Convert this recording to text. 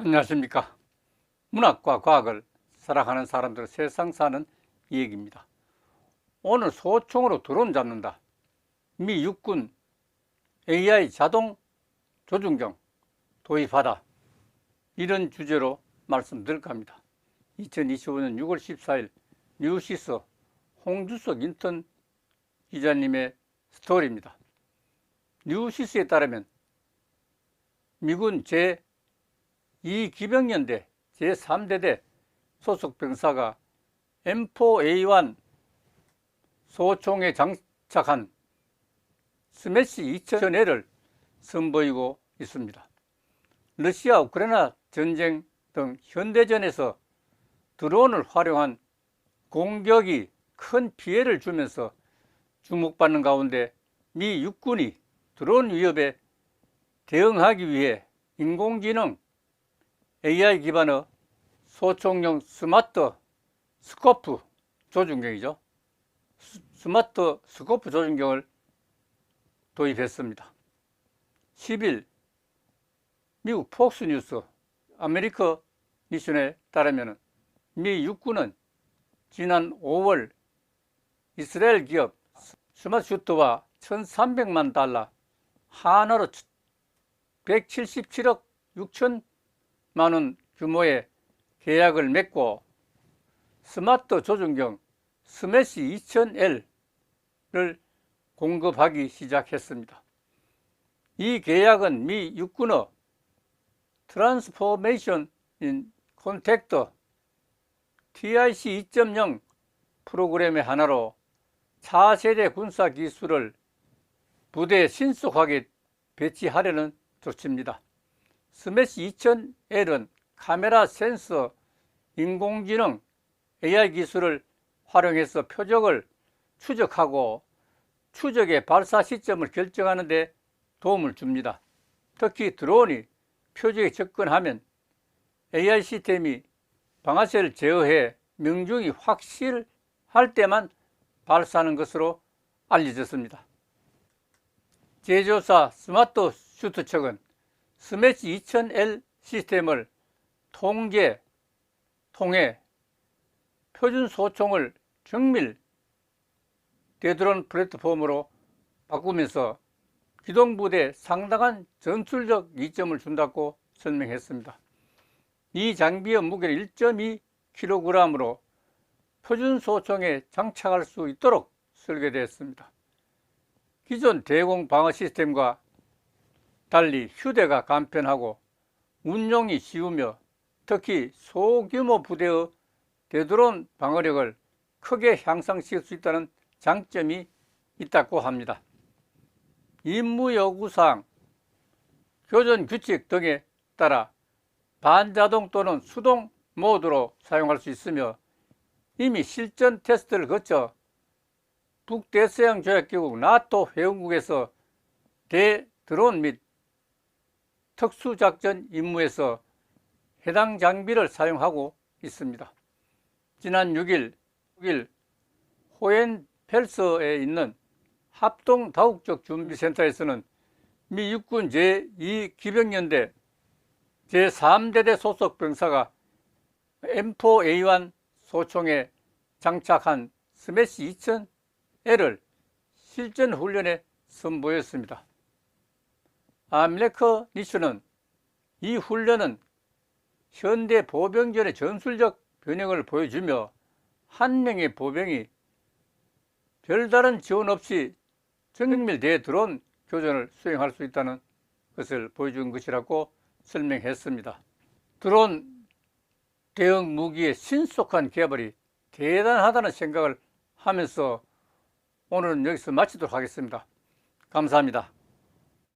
안녕하십니까. 문학과 과학을 사랑하는 사람들 세상 사는 이야기입니다. 오늘 소총으로 드론 잡는다. 미 육군 AI 자동 조준경 도입하다. 이런 주제로 말씀드릴까 합니다. 2025년 6월 14일 뉴시스 홍주석 인턴 기자님의 스토리입니다. 뉴시스에 따르면 미군 제이 기병연대 제3대대 소속 병사가 M4A1 소총에 장착한 스매시 2000L을 선보이고 있습니다. 러시아 우크라이나 전쟁 등 현대전에서 드론을 활용한 공격이 큰 피해를 주면서 주목받는 가운데 미 육군이 드론 위협에 대응하기 위해 인공지능 AI 기반의 소총용 스마트 스코프 조준경이죠. 스- 스마트 스코프 조준경을 도입했습니다. 10일 미국 폭스뉴스 아메리카 미션에 따르면 미 육군은 지난 5월 이스라엘 기업 스마트슈트와 1,300만 달러 하나로 177억 6천 만 원 규모의 계약을 맺고 스마트 조준경 스매시 2000L를 공급하기 시작했습니다. 이 계약은 미 육군의 트랜스포메이션 인 콘택터 TIC 2.0 프로그램의 하나로 차세대 군사 기술을 부대에 신속하게 배치하려는 조치입니다. 스매시 2000L은 카메라 센서, 인공지능, AI 기술을 활용해서 표적을 추적하고 추적의 발사 시점을 결정하는 데 도움을 줍니다. 특히 드론이 표적에 접근하면 AI 시스템이 방아쇠를 제어해 명중이 확실할 때만 발사하는 것으로 알려졌습니다. 제조사 스마트 슈트 측은 스매시 2000L 시스템을 통제, 통해 표준 소총을 정밀 대드론 플랫폼으로 바꾸면서 기동부대에 상당한 전술적 이점을 준다고 설명했습니다. 이 장비의 무게는 1.2kg으로 표준 소총에 장착할 수 있도록 설계되었습니다. 기존 대공 방어 시스템과 달리 휴대가 간편하고 운용이 쉬우며 특히 소규모 부대의 되드론 방어력을 크게 향상시킬 수 있다는 장점이 있다고 합니다. 임무 요구사항, 교전 규칙 등에 따라 반자동 또는 수동 모드로 사용할 수 있으며 이미 실전 테스트를 거쳐 북대서양 조약기구 나토 회원국에서 대드론 및 특수작전 임무에서 해당 장비를 사용하고 있습니다. 지난 6일, 6일 호엔펠서에 있는 합동 다국적 준비센터에서는 미 육군 제2기병연대 제3대대 소속 병사가 M4A1 소총에 장착한 스매시 2000L을 실전 훈련에 선보였습니다. 아메리카 니슈는 이 훈련은 현대 보병전의 전술적 변형을 보여주며 한 명의 보병이 별다른 지원 없이 정밀 대드론 교전을 수행할 수 있다는 것을 보여준 것이라고 설명했습니다. 드론 대응 무기의 신속한 개발이 대단하다는 생각을 하면서 오늘은 여기서 마치도록 하겠습니다. 감사합니다.